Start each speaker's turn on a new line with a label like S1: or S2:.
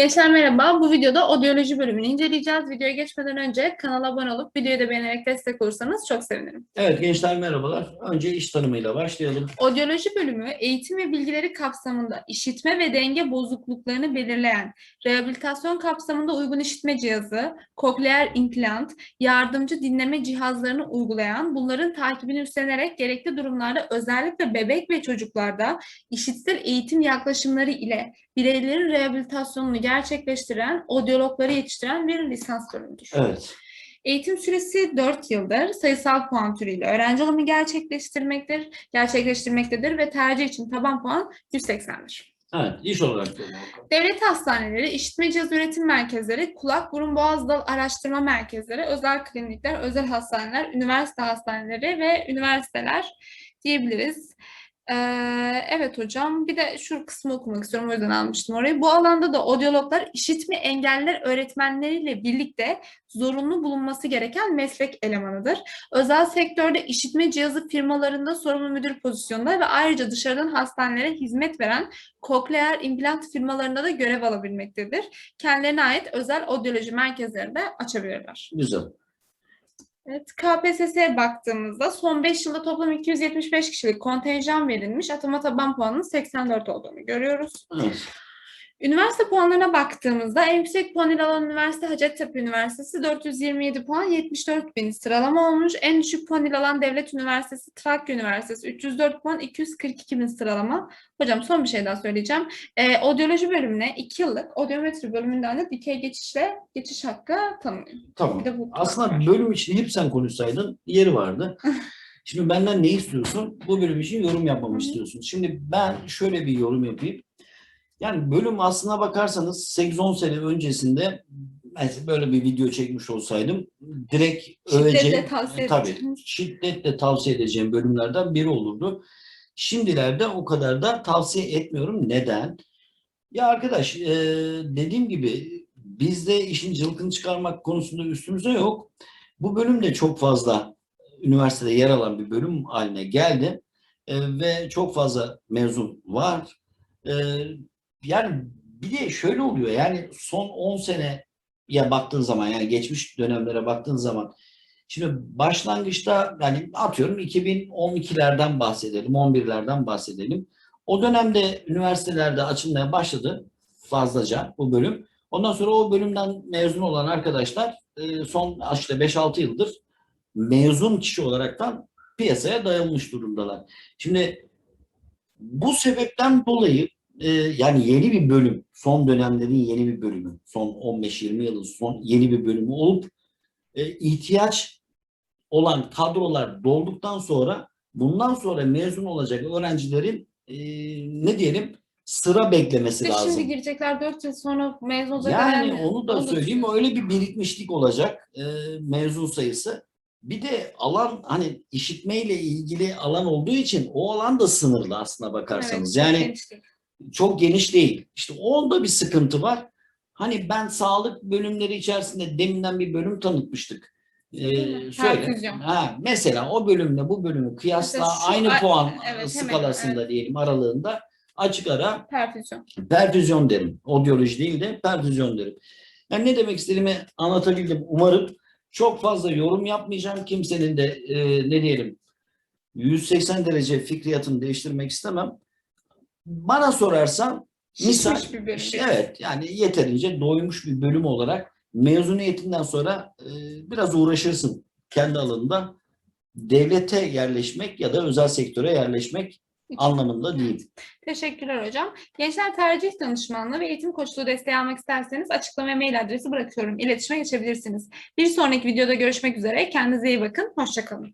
S1: Gençler merhaba. Bu videoda odyoloji bölümünü inceleyeceğiz. Videoya geçmeden önce kanala abone olup videoyu da beğenerek destek olursanız çok sevinirim.
S2: Evet gençler merhabalar. Önce iş tanımıyla başlayalım.
S1: Odyoloji bölümü eğitim ve bilgileri kapsamında işitme ve denge bozukluklarını belirleyen, rehabilitasyon kapsamında uygun işitme cihazı, kokleer implant, yardımcı dinleme cihazlarını uygulayan, bunların takibini üstlenerek gerekli durumlarda özellikle bebek ve çocuklarda işitsel eğitim yaklaşımları ile bireylerin rehabilitasyonunu gerçekleştiren, odyologları yetiştiren bir lisans bölümüdür.
S2: Evet.
S1: Eğitim süresi 4 yıldır sayısal puan türüyle öğrenci alımı gerçekleştirmektir, gerçekleştirmektedir ve tercih için taban puan 180'dir.
S2: Evet. iş olarak da.
S1: Devlet hastaneleri, işitme cihaz üretim merkezleri, kulak, burun, boğaz, dal araştırma merkezleri, özel klinikler, özel hastaneler, üniversite hastaneleri ve üniversiteler diyebiliriz. Ee, evet hocam, bir de şu kısmı okumak istiyorum, o yüzden almıştım orayı. Bu alanda da odyologlar işitme engelliler öğretmenleriyle birlikte zorunlu bulunması gereken meslek elemanıdır. Özel sektörde işitme cihazı firmalarında sorumlu müdür pozisyonda ve ayrıca dışarıdan hastanelere hizmet veren kokleer implant firmalarında da görev alabilmektedir. Kendilerine ait özel odyoloji merkezleri de açabilirler.
S2: Güzel.
S1: Evet, KPSS'ye baktığımızda son 5 yılda toplam 275 kişilik kontenjan verilmiş. Atama taban puanının 84 olduğunu görüyoruz.
S2: Evet.
S1: Üniversite puanlarına baktığımızda en yüksek puan alan üniversite Hacettepe Üniversitesi 427 puan 74 bin sıralama olmuş. En düşük puan alan Devlet Üniversitesi Trakya Üniversitesi 304 puan 242 bin sıralama. Hocam son bir şey daha söyleyeceğim. Ee, odyoloji bölümüne 2 yıllık odyometri bölümünden de dikey geçişle geçiş hakkı tanınıyor.
S2: Tamam.
S1: Bir de bu
S2: Aslında
S1: var.
S2: bölüm için hep sen konuşsaydın yeri vardı. Şimdi benden ne istiyorsun? Bu bölüm için yorum yapmamı istiyorsun. Şimdi ben şöyle bir yorum yapayım. Yani bölüm aslına bakarsanız 8-10 sene öncesinde mesela böyle bir video çekmiş olsaydım direkt
S1: Şiddetle
S2: öveceğim.
S1: tavsiye
S2: tabii şiddetle tavsiye edeceğim bölümlerden biri olurdu. Şimdilerde o kadar da tavsiye etmiyorum. Neden? Ya arkadaş e, dediğim gibi bizde işin cılkını çıkarmak konusunda üstümüze yok. Bu bölüm de çok fazla üniversitede yer alan bir bölüm haline geldi. E, ve çok fazla mezun var. E, yani bir de şöyle oluyor yani son 10 sene ya baktığın zaman yani geçmiş dönemlere baktığın zaman şimdi başlangıçta yani atıyorum 2012'lerden bahsedelim, 11'lerden bahsedelim. O dönemde üniversitelerde açılmaya başladı fazlaca bu bölüm. Ondan sonra o bölümden mezun olan arkadaşlar e, son işte 5-6 yıldır mezun kişi olaraktan piyasaya dayanmış durumdalar. Şimdi bu sebepten dolayı e, yani yeni bir bölüm, son dönemlerin yeni bir bölümü, son 15-20 yılın son yeni bir bölümü olup e, ihtiyaç olan kadrolar dolduktan sonra bundan sonra mezun olacak öğrencilerin e, ne diyelim sıra beklemesi
S1: Ve
S2: lazım.
S1: Şimdi girecekler 4 yıl sonra mezun olacak.
S2: Yani
S1: öğrenci-
S2: onu da
S1: Olur.
S2: söyleyeyim öyle bir birikmişlik olacak e, mezun sayısı. Bir de alan hani işitmeyle ilgili alan olduğu için o alan da sınırlı aslına bakarsanız.
S1: Evet, çok
S2: yani
S1: değil.
S2: Çok geniş değil. İşte onda bir sıkıntı var. Hani ben sağlık bölümleri içerisinde deminden bir bölüm tanıtmıştık. Ee, söyle. Ha, mesela o bölümle bu bölümü kıyasla
S1: Mesela şu
S2: aynı puan
S1: evet, hemen,
S2: skalasında diyelim aralığında açık ara
S1: Perfüzyon.
S2: perfüzyon derim. Odyoloji değil de perfüzyon derim. Yani ne demek istediğimi anlatabildim. Umarım çok fazla yorum yapmayacağım. Kimsenin de e, ne diyelim 180 derece fikriyatını değiştirmek istemem. Bana sorarsan misal,
S1: bir bölüm.
S2: evet yani yeterince doymuş bir bölüm olarak mezuniyetinden sonra e, biraz uğraşırsın kendi alanında. Devlete yerleşmek ya da özel sektöre yerleşmek anlamında değil.
S1: Teşekkürler hocam. Gençler tercih danışmanlığı ve eğitim koçluğu desteği almak isterseniz açıklamaya mail adresi bırakıyorum. İletişime geçebilirsiniz. Bir sonraki videoda görüşmek üzere. Kendinize iyi bakın. Hoşçakalın.